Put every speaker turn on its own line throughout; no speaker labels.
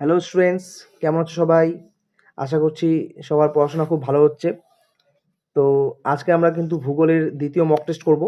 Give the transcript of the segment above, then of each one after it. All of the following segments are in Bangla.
হ্যালো স্টুডেন্টস কেমন আছো সবাই? আশা করছি সবার পড়াশোনা খুব ভালো হচ্ছে। তো আজকে আমরা কিন্তু ভূগোলের দ্বিতীয় মক টেস্ট করব।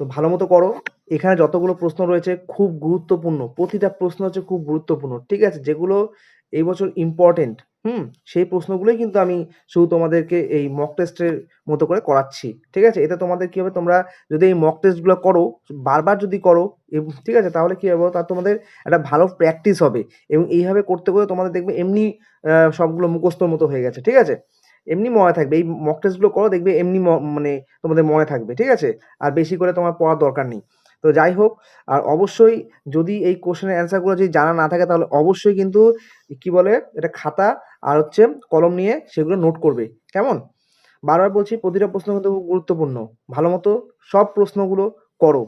তো ভালো মতো করো। এখানে যতগুলো প্রশ্ন রয়েছে, খুব গুরুত্বপূর্ণ। প্রতিটা প্রশ্ন হচ্ছে খুব গুরুত্বপূর্ণ। ঠিক আছে? যেগুলো এই বছর ইম্পর্টেন্ট হুম, সেই প্রশ্নগুলোই কিন্তু আমি শুধু তোমাদেরকে এই মক টেস্টের মতো করে করাচ্ছি, ঠিক আছে? এতে তোমাদের কি হবে? তোমরা যদি এই মক টেস্টগুলো করো, বারবার যদি করো ঠিক আছে? তাহলে কি হবে? তার তোমাদের একটা ভালো প্র্যাকটিস হবে এবং এইভাবে করতে করতে তোমাদের দেখবে এমনি সবগুলো মুখস্থর মতো হয়ে গেছে, ঠিক আছে? এমনি মনে থাকবে। এই মক টেস্টগুলো করো, দেখবে এমনি মানে তোমাদের মনে থাকবে, ঠিক আছে? আর বেশি করে তোমার পড়ার দরকার নেই। তো যাই হোক, আর অবশ্যই যদি এই কোশ্চেনের অ্যান্সারগুলো যদি জানা না থাকে, তাহলে অবশ্যই কিন্তু কি বলে? এটা খাতা আর হচ্ছে কলম নিয়ে সেগুলো নোট করবে। কেমন? বারবার বলছি, প্রতিটা প্রশ্ন কিন্তু গুরুত্বপূর্ণ। ভালো মতো সব প্রশ্নগুলো করো।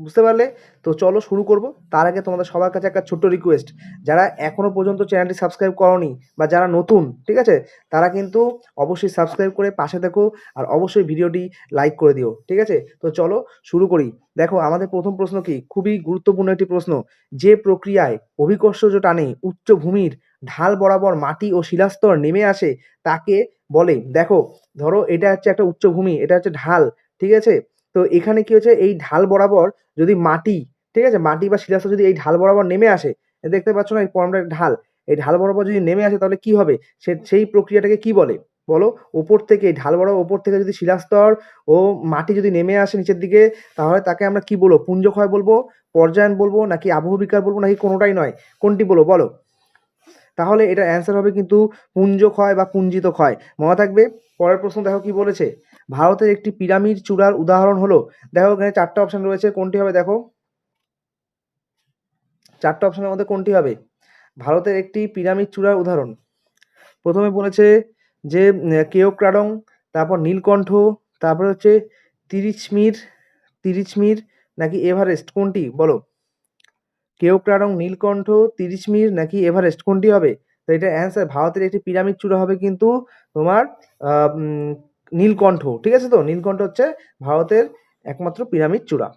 বুঝতে পারলে? তো চলো শুরু করব। তার আগে তোমাদের সবার কাছে একটা ছোট্ট রিকোয়েস্ট যারা এখনও পর্যন্ত চ্যানেলটি সাবস্ক্রাইব করনি বা যারা নতুন, ঠিক আছে? তারা কিন্তু অবশ্যই সাবস্ক্রাইব করে পাশে দেখো আর অবশ্যই ভিডিওটি লাইক করে দিও, ঠিক আছে? তো চলো শুরু করি। দেখো, আমাদের প্রথম প্রশ্ন কি? খুবই গুরুত্বপূর্ণ একটি প্রশ্ন। যে প্রক্রিয়ায় অভিকর্ষজ টানে উচ্চভূমির ঢাল বরাবর মাটি ও শিলাস্তর নেমে আসে, তাকে বলে, দেখো, ধরো এটা হচ্ছে একটা উচ্চভূমি এটা হচ্ছে ঢাল, ঠিক আছে? তো এখানে কি হচ্ছে? এই ঢাল বরাবর যদি মাটি, ঠিক আছে? মাটি বা শিলাস্তর যদি এই ঢাল বরাবর নেমে আসে দেখতে পাচ্ছ না এই পরমটা ঢাল, এই ঢাল বরাবর যদি নেমে আসে তাহলে কি হবে? সে, সেই প্রক্রিয়াটাকে কি বলে? বলো, ওপর থেকে ঢাল বরাবর ওপর থেকে যদি শিলাস্তর ও মাটি যদি নেমে আসে নিচের দিকে, তাহলে তাকে আমরা কি বলব? পুঞ্জক্ষয় বলব? পর্যায়ন বলব? নাকি আবহবিকার বলব? নাকি কোনোটাই নয়? কোনটি বলো? বলো। তাহলে এটা অ্যান্সার হবে কিন্তু পুঞ্জ ক্ষয় বা পুঞ্জিত ক্ষয় মনে থাকবে? পরের প্রশ্ন দেখো কি বলেছে? ভারতের একটি পিরামিড চূড়ার উদাহরণ হলো, দেখো এখানে চারটা অপশন রয়েছে, কোনটি হবে দেখো? চারটা অপশনের মধ্যে কোনটি হবে? ভারতের একটি পিরামিড চূড়ার উদাহরণ। প্রথমে বলেছে যে, কেওক্রাডং, তারপর নীলকণ্ঠ, তারপরে হচ্ছে তিরিচমির তিরিচমির নাকি এভারেস্ট, কোনটি? বলো। কেওক্রাডং নীলকণ্ঠ তিরিচমির নাকি এভারেস্ট? কোনটি হবে? তো এটা অ্যান্সার ভারতের একটি পিরামিড চূড়া হবে কিন্তু তোমার নীলকণ্ঠ, ঠিক আছে তো? নীলকণ্ঠ হচ্ছে ভারতের একমাত্র পিরামিড চূড়া।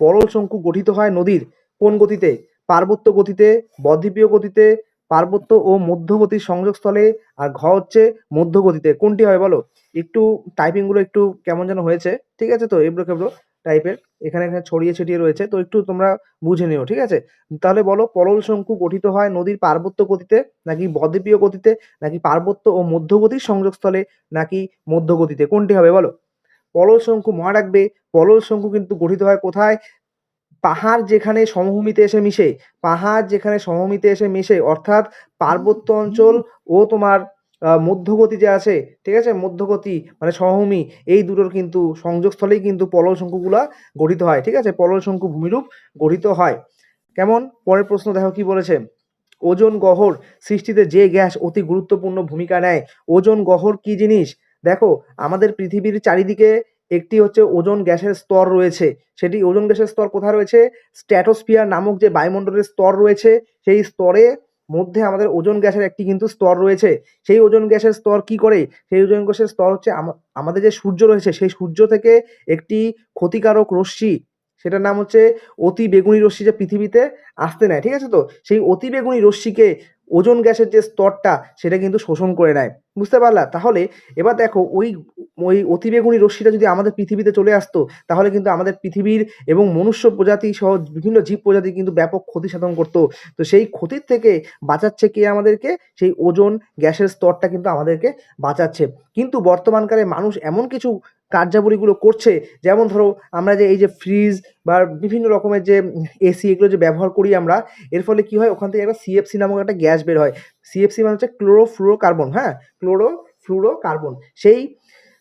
পরল শঙ্কু গঠিত হয় নদীর কোন গতিতে? পার্বত্য গতিতে, বদ্বীপীয় গতিতে, পার্বত্য ও মধ্যগতির সংযোগস্থলে, আর ঘ হচ্ছে মধ্যগতিতে। কোনটি হয় বলো? একটু টাইপিংগুলো একটু কেমন যেন হয়েছে, ঠিক আছে তো? এবড়ো খেবড়ো। টাইপের এখানে এখানে ছড়িয়ে ছিটিয়ে রয়েছে, তো একটু তোমরা বুঝে নিও, ঠিক আছে? তাহলে বলো পরল শঙ্কু গঠিত হয় নদীর পার্বত্য গতিতে, নাকি বদ্বীপীয় গতিতে, নাকি পার্বত্য ও মধ্যগতির সংযোগস্থলে, নাকি মধ্যগতিতে? কোনটি হবে বলো? পলল শঙ্কু মনে রাখবে। পলল শঙ্কু কিন্তু গঠিত হয় কোথায়? পাহাড় যেখানে সমভূমিতে এসে মিশে, পাহাড় যেখানে সমভূমিতে এসে মিশে, অর্থাৎ পার্বত্য অঞ্চল ও তোমার মধ্যগতি যে আছে, ঠিক আছে? মধ্যগতি মানে সহমি এই দুটোর কিন্তু সংযোগস্থলেই কিন্তু পলল শঙ্কুগুলা গঠিত হয়, ঠিক আছে? পলল শঙ্কু ভূমিরূপ গঠিত হয়। কেমন? পরের প্রশ্ন দেখো কি বলেছে? ওজন গহর সৃষ্টিতে যে গ্যাস অতি গুরুত্বপূর্ণ ভূমিকা নেয়। ওজন গহর কি জিনিস? দেখো, আমাদের পৃথিবীর চারিদিকে একটি হচ্ছে ওজন গ্যাসের স্তর রয়েছে। সেটি ওজন গ্যাসের স্তর কোথায় রয়েছে? স্ট্র্যাটোস্ফিয়ার নামক যে বায়ুমণ্ডলের স্তর রয়েছে, সেই স্তরে মধ্যে আমাদের ওজন গ্যাসের একটি কিন্তু স্তর রয়েছে। সেই ওজন গ্যাসের স্তর কি করে? সেই ওজন গ্যাসের স্তর হচ্ছে আম- আমাদের যে সূর্য রয়েছে, সেই সূর্য থেকে একটি ক্ষতিকারক রশ্মি, সেটার নাম হচ্ছে অতি বেগুনি রশ্মি, যে পৃথিবীতে আসতে নেয়, ঠিক আছে তো? সেই অতি বেগুনি রশ্মিকে ওজন গ্যাসের যে স্তরটা, সেটা কিন্তু শোষণ করে নেয়। বুঝতে পারলা? তাহলে এবার দেখো, ওই ওই অতিবেগুনি রশ্মিটা যদি আমাদের পৃথিবীতে চলে আসতো, তাহলে কিন্তু আমাদের পৃথিবীর এবং মনুষ্য প্রজাতি সহ বিভিন্ন জীব প্রজাতি কিন্তু ব্যাপক ক্ষতি সাধন করতো। তো সেই ক্ষতির থেকে বাঁচাচ্ছে কে আমাদেরকে? সেই ওজন গ্যাসের স্তরটা কিন্তু আমাদেরকে বাঁচাচ্ছে। কিন্তু বর্তমানকালে মানুষ এমন কিছু কার্যাবলীগুলো করছে, যেমন ধরো, আমরা যে এই যে ফ্রিজ বা বিভিন্ন রকমের যে এসি এগুলো যে ব্যবহার করি আমরা, এর ফলে কি হয়? ওখান থেকে একটা সিএফসি নামক একটা গ্যাস বের হয়। সিএফসি মানে হচ্ছে ক্লোরোফ্লুরোকার্বন হ্যাঁ? ক্লোরোফ্লুরোকার্বন সেই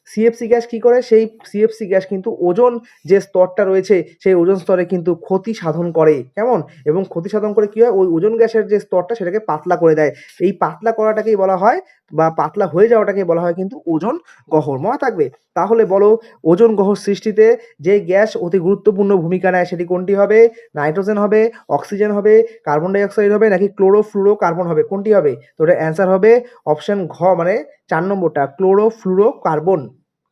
সিএফসি গ্যাস কি করে? সেই সিএফসি গ্যাস কিন্তু ওজন যে স্তরটা রয়েছে, সেই ওজন স্তরে কিন্তু ক্ষতি সাধন করে। কেমন? এবং ক্ষতি সাধন করে কি হয়? ওই ওজন গ্যাসের যে স্তরটা, সেটাকে পাতলা করে দেয়। এই পাতলা করাটাকেই বলা হয় বা পাতলা হয়ে যাওয়াটাকে বলা হয় কিন্তু ওজন গহর মনে থাকবে? তাহলে বলো, ওজন গহর সৃষ্টিতে যে গ্যাস অতি গুরুত্বপূর্ণ ভূমিকা নেয় সেটি কোনটি হবে? নাইট্রোজেন হবে, অক্সিজেন হবে, কার্বন ডাই অক্সাইড হবে, নাকি ক্লোরোফ্লুরো কার্বন হবে? কোনটি হবে? তো এটা অ্যান্সার হবে অপশন ঘ মানে চার নম্বরটা ক্লোরোফ্লুরো কার্বন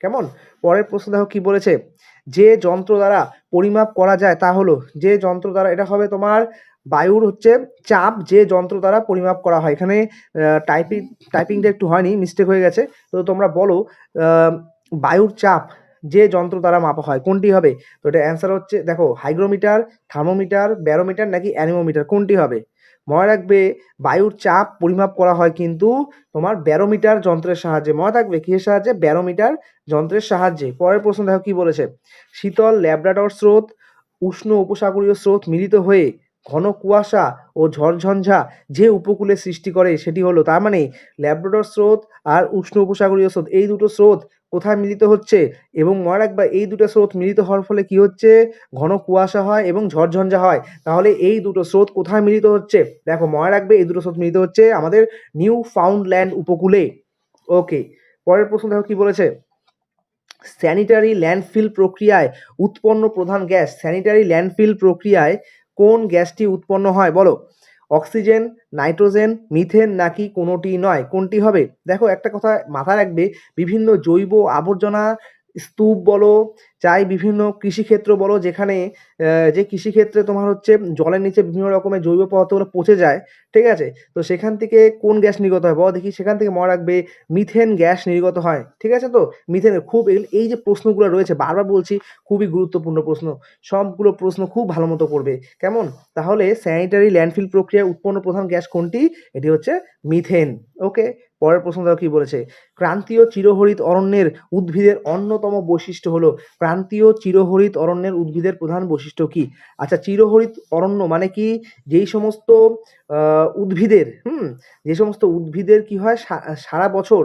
কেমন? পরের প্রশ্ন দেখো কি বলেছে? যে যন্ত্র দ্বারা পরিমাপ করা যায় তা হলো, যে যন্ত্র দ্বারা এটা হবে তোমার বায়ুর হচ্ছে চাপ, যে যন্ত্র দ্বারা পরিমাপ করা হয়। এখানে টাইপিং টাইপিংটা একটু হয়নি মিস্টেক হয়ে গেছে। তো তোমরা বলো বায়ুর চাপ যে যন্ত্র দ্বারা মাপা হয়, কোনটি হবে? তো এটা অ্যান্সার হচ্ছে, দেখো হাইগ্রোমিটার থার্মোমিটার ব্যারোমিটার নাকি অ্যানিমোমিটার কোনটি হবে? মনে রাখবে বায়ুর চাপ পরিমাপ করা হয় কিন্তু তোমার ব্যারোমিটার যন্ত্রের সাহায্যে। মনে থাকবে কিসের সাহায্যে? ব্যারোমিটার যন্ত্রের সাহায্যে। পরের প্রশ্ন দেখো কি বলেছে? শীতল ল্যাব্রাডর স্রোত, উষ্ণ উপসাগরীয় স্রোত মিলিত হয়ে ঘন কুয়াশা ও ঝড়ঝঞ্ঝা যে উপকূলে সৃষ্টি করে, সেটি হলো তার মানে ল্যাব্রাডর স্রোত আর উষ্ণ উপসাগরীয় স্রোত। এই দুটো স্রোত কোথায় মিলিত হচ্ছে? এবং মনে রাখবা, এই দুটো স্রোত মিলিত হওয়ার ফলে কি হচ্ছে? ঘন কুয়াশা হয় এবং ঝড়ঝঞ্ঝা হয়। তাহলে এই দুটো স্রোত কোথায় মিলিত হচ্ছে? দেখো, মনে রাখবে, এই দুটো স্রোত মিলিত হচ্ছে আমাদের নিউ ফাউন্ডল্যান্ড উপকূলে। ওকে, পরের প্রশ্ন দেখো কি বলেছে? স্যানিটারি ল্যান্ডফিল প্রক্রিয়ায় উৎপন্ন প্রধান গ্যাস। স্যানিটারি ল্যান্ডফিল প্রক্রিয়ায় কোন গ্যাসটি উৎপন্ন হয়? বলো। অক্সিজেন, নাইট্রোজেন, মিথেন নাকি কোনোটি নয়? কোনটি হবে? দেখো, একটা কথা মাথায় রাখবে, বিভিন্ন জৈব আবর্জনা স্তূপ বলো চাই বিভিন্ন কৃষিক্ষেত্র বলো যেখানে যে কৃষিক্ষেত্রে তোমার হচ্ছে জলের নিচে বিভিন্ন রকমের জৈব পদার্থগুলো পচে যায়, ঠিক আছে? তো সেখান থেকে কোন গ্যাস নির্গত হয়? বলো দেখি, সেখান থেকে মনে রাখবে মিথেন গ্যাস নির্গত হয়, ঠিক আছে তো? মিথেন খুব এই- যে প্রশ্নগুলো রয়েছে, বারবার বলছি খুবই গুরুত্বপূর্ণ প্রশ্ন, সবগুলো প্রশ্ন খুব ভালো মতো করবে, কেমন? তাহলে স্যানিটারি ল্যান্ডফিল প্রক্রিয়ায় উৎপন্ন প্রধান গ্যাস কোনটি? এটি হচ্ছে মিথেন ওকে পরের প্রশ্ন কি বলেছে, ক্রান্তীয় চিরহরিত অরণ্যের উদ্ভিদের অন্যতম বৈশিষ্ট্য হলো ক্রান্তীয় চিরহরিত অরণ্যের উদ্ভিদের প্রধান বৈশিষ্ট্য কি? আচ্ছা চিরহরিত অরণ্য মানে কি? যেই সমস্ত উদ্ভিদের, হুম, যে সমস্ত উদ্ভিদের কি হয়? সারা বছর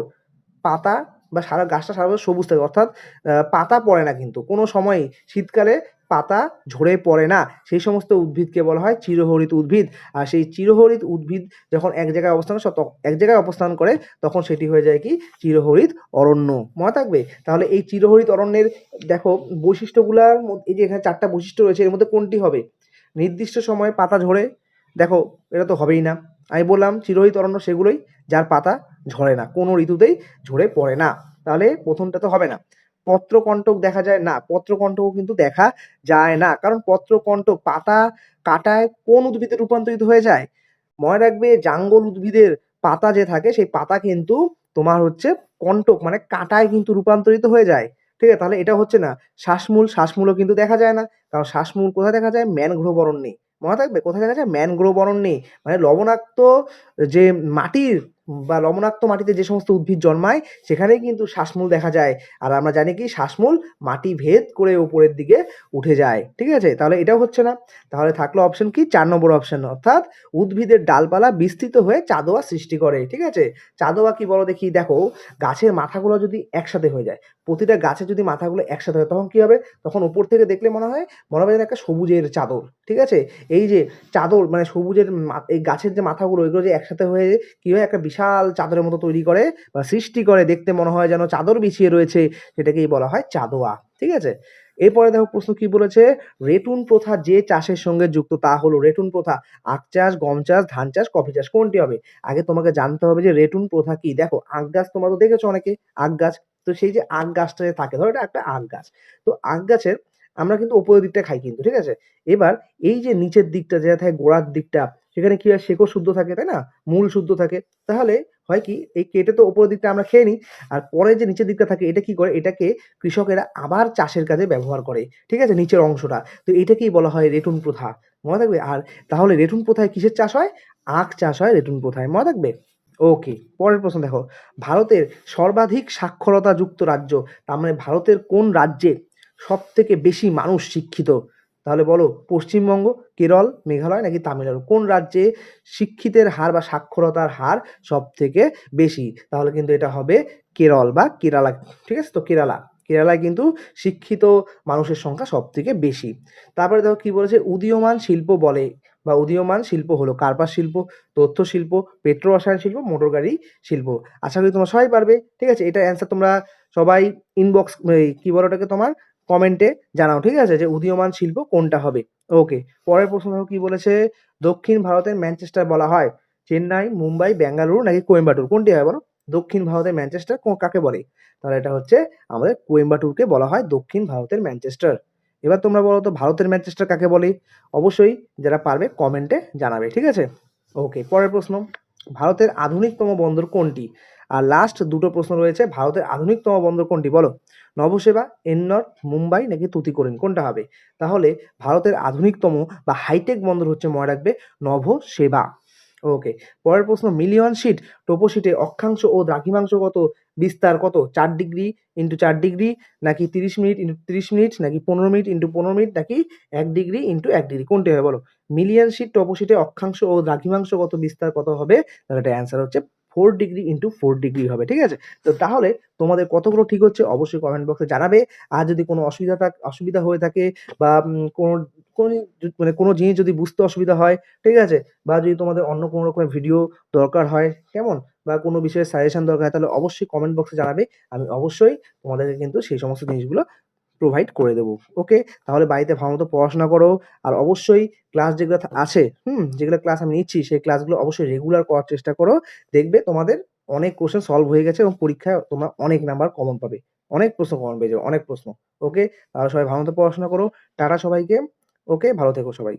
পাতা বা সারা, গাছটা সারা বছর সবুজ থাকে। অর্থাৎ পাতা পড়ে না কিন্তু। কোনো সময়, শীতকালে পাতা ঝরে পড়ে না। সেই সমস্ত উদ্ভিদকে বলা হয় চিরহরিত উদ্ভিদ। আর সেই চিরহরিত উদ্ভিদ যখন এক জায়গায় অবস্থান এক জায়গায় অবস্থান করে, তখন সেটি হয়ে যায় কি? চিরহরিত অরণ্য। মনে থাকবে? তাহলে এই চিরহরিত অরণ্যের, দেখো, বৈশিষ্ট্যগুলার মধ্যে, এই যে এখানে চারটা বৈশিষ্ট্য রয়েছে, এর মধ্যে কোনটি হবে? নির্দিষ্ট সময়ে পাতা ঝরে। দেখো, এটা তো হবেই না। আমি বললাম চিরহরিত অরণ্য সেগুলোই, যার পাতা ঝরে না, কোনো ঋতুতেই ঝরে পড়ে না। তাহলে প্রথমটা তো হবে না। পত্রকণ্টক দেখা যায় না, পত্রকণ্টকও কিন্তু দেখা যায় না। কারণ পত্রকণ্টক পাতা কাটায় কোন উদ্ভিদে রূপান্তরিত হয়ে যায়? মনে রাখবে জাঙ্গল উদ্ভিদের পাতা যে থাকে, সেই পাতা কিন্তু তোমার হচ্ছে কণ্টক মানে কাটায় কিন্তু রূপান্তরিত হয়ে যায়। ঠিক আছে? তাহলে এটা হচ্ছে না, শ্বাসমূল, শ্বাসমূলও কিন্তু দেখা যায় না। কারণ শ্বাসমূল কোথায় দেখা যায়? ম্যানগ্রোভ অরণ্যে মনে থাকবে? কোথায় দেখা যায়? ম্যানগ্রোভ অরণ্যে মানে লবণাক্ত যে মাটির বা লবণাক্ত মাটিতে যে সমস্ত উদ্ভিদ জন্মায়, সেখানেই কিন্তু শ্বাসমূল দেখা যায়। আর আমরা জানি কি, শ্বাসমূল মাটি ভেদ করে উপরের দিকে উঠে যায়। ঠিক আছে? তাহলে এটাও হচ্ছে না। তাহলে থাকল অপশন কি? চার নম্বর অপশন অর্থাৎ উদ্ভিদের ডালপালা বিস্তৃত হয়ে চাঁদোয়া সৃষ্টি করে। ঠিক আছে? চাঁদোয়া কি বলো দেখি, দেখো, গাছের মাথাগুলো যদি একসাথে হয়ে যায়, প্রতিটা গাছের যদি মাথাগুলো একসাথে হয়, তখন কি হবে? তখন উপর থেকে দেখলে মনে হয়, মনে হবে যেন একটা সবুজের চাদর। ঠিক আছে? এই যে চাদর মানে সবুজের এই গাছের যে মাথাগুলো এগুলো যে একসাথে হয়ে কি হয়? একটা বিশাল চাদরের মতো তৈরি করে বা সৃষ্টি করে দেখতে মনে হয় যেন চাদর বিছিয়ে রয়েছে, সেটাকেই বলা হয় চাদোয়া। ঠিক আছে? এরপরে দেখো প্রশ্ন কি বলেছে? রেটুন প্রথা যে চাষের সঙ্গে যুক্ত, তা হলো রেটুন প্রথা। আখ চাষ, গম চাষ, ধান চাষ, কফি চাষ, কোনটি হবে? আগে তোমাকে জানতে হবে যে রেটুন প্রথা কি। দেখো, আখ গাছ তোমরা তো দেখেছ অনেকে, আখ গাছ। তো সেই যে আখ গাছটা যে থাকে, ধরো এটা একটা আখ গাছ। তো আখ গাছের আমরা কিন্তু উপরের দিকটা খাই কিন্তু, ঠিক আছে? এবার এই যে নিচের দিকটা, যেটা থাকে গোড়ার দিকটা সেখানে কি হয়? শেকড় শুদ্ধ থাকে, তাই না? মূল শুদ্ধ থাকে। তাহলে হয় কি? এই কেটে তো ওপরের দিকটা আমরা খেয়ে নিই। আর পরে যে নিচের দিকটা থাকে, এটা কি করে? এটাকে কৃষকেরা আবার চাষের কাজে ব্যবহার করে। ঠিক আছে? নিচের অংশটা। তো এটাকেই বলা হয় রেটুন প্রথা। মনে থাকবে? আর তাহলে রেটুন প্রথায় কিসের চাষ হয়? আখ চাষ হয় রেটুন প্রথায়। মনে থাকবে? ওকে পরের প্রশ্ন দেখো। ভারতের সর্বাধিক সাক্ষরতা যুক্ত রাজ্য, তার মানে ভারতের কোন রাজ্যে সব থেকে বেশি মানুষ শিক্ষিত? তাহলে বলো, পশ্চিমবঙ্গ, কেরল, মেঘালয় নাকি তামিলনাড়ু? কোন রাজ্যে শিক্ষিতের হার বা সাক্ষরতার হার সব থেকে বেশি? তাহলে কিন্তু এটা হবে কেরল বা কেরালা। ঠিক আছে? তো কেরালা। কেরালায় কিন্তু শিক্ষিত মানুষের সংখ্যা সব থেকে বেশি। তারপরে দেখো কি বলেছে? উদীয়মান শিল্প বলে বা উদীয়মান শিল্প হলো কার্পাস শিল্প, তথ্য শিল্প, পেট্রো রসায়ন শিল্প, মোটর গাড়ি শিল্প। আশা করি তোমরা সবাই পারবে। ঠিক আছে? এটা অ্যান্সার তোমরা সবাই ইনবক্স কি বলো ওটাকে তোমার? কমেন্টে জানাও, ঠিক আছে? যে উদীয়মান শিল্প কোনটা হবে? ওকে পরের প্রশ্ন কি বলেছে? দক্ষিণ ভারতের ম্যানচেস্টার বলা হয়, চেন্নাই, মুম্বাই বেঙ্গালুরু নাকি কোয়েম্বাটুর? কোনটি হয় বলো? দক্ষিণ ভারতের ম্যানচেস্টার কাকে বলে? তাহলে এটা হচ্ছে আমাদের কোয়েম্বাটুরকে বলা হয় দক্ষিণ ভারতের ম্যানচেস্টার। এবার তোমরা বলো তো, ভারতের ম্যানচেস্টার কাকে বলে? অবশ্যই যারা পারবে কমেন্টে জানাবে, ঠিক আছে? ওকে পরের প্রশ্ন, ভারতের আধুনিকতম বন্দর কোনটি? আর লাস্ট দুটো প্রশ্ন রয়েছে, ভারতের আধুনিকতম বন্দর কোনটি? বলো। নবসেবা, এন্নর, মুম্বাই নাকি তুতিকোরিন কোনটা হবে? তাহলে ভারতের আধুনিকতম বা হাইটেক বন্দর হচ্ছে মনে রাখবে নভসেবা ওকে পরের প্রশ্ন মিলিয়ন শিট টোপোশিটে অক্ষাংশ ও দ্রাঘিমাংশগত বিস্তার কত? চার ডিগ্রি ইন্টু চার ডিগ্রি নাকি তিরিশ মিনিট ইন্টু তিরিশ মিনিট নাকি পনেরো মিনিট ইন্টু পনেরো মিনিট নাকি এক ডিগ্রি ইন্টু এক ডিগ্রি? কোনটি হবে বলো? মিলিয়ন শিট টোপোশিটে অক্ষাংশ ও দ্রাঘিমাংশগত বিস্তার কত হবে? তাহলে এটা অ্যান্সার হচ্ছে four degree into four degree হবে, ঠিক আছে? তো তাহলে তোমাদের কতগুলো ঠিক হচ্ছে অবশ্যই কমেন্ট বক্সে জানাবে। আর যদি কোনো অসুবিধা থাক অসুবিধা হয়ে থাকে বা কোনো কোনো মানে কোনো জিনিস যদি বুঝতে অসুবিধা হয়, ঠিক আছে? বা যদি তোমাদের অন্য কোনো রকমের ভিডিও দরকার হয়, কেমন? বা কোনো বিষয়ে সাজেশন দরকার হয়, তাহলে অবশ্যই কমেন্ট বক্সে জানাবে। আমি অবশ্যই তোমাদেরকে কিন্তু সেই সমস্ত জিনিসগুলো প্রোভাইড করে দেবো। ওকে তাহলে বাড়িতে ভালো মতো পড়াশোনা করো। আর অবশ্যই ক্লাস যেগুলো আছে, হুম? যেগুলো ক্লাস আমি নিচ্ছি, সেই ক্লাসগুলো অবশ্যই রেগুলার করার চেষ্টা করো। দেখবে তোমাদের অনেক কোশ্চেন সলভ হয়ে গেছে এবং পরীক্ষায় তোমরা অনেক নাম্বার কমন পাবে। অনেক প্রশ্ন কমন পেয়ে যাবে, অনেক প্রশ্ন। ওকে তাহলে সবাই ভালো মতো পড়াশোনা করো। টাটা সবাইকে। ওকে ভালো থেকো সবাই।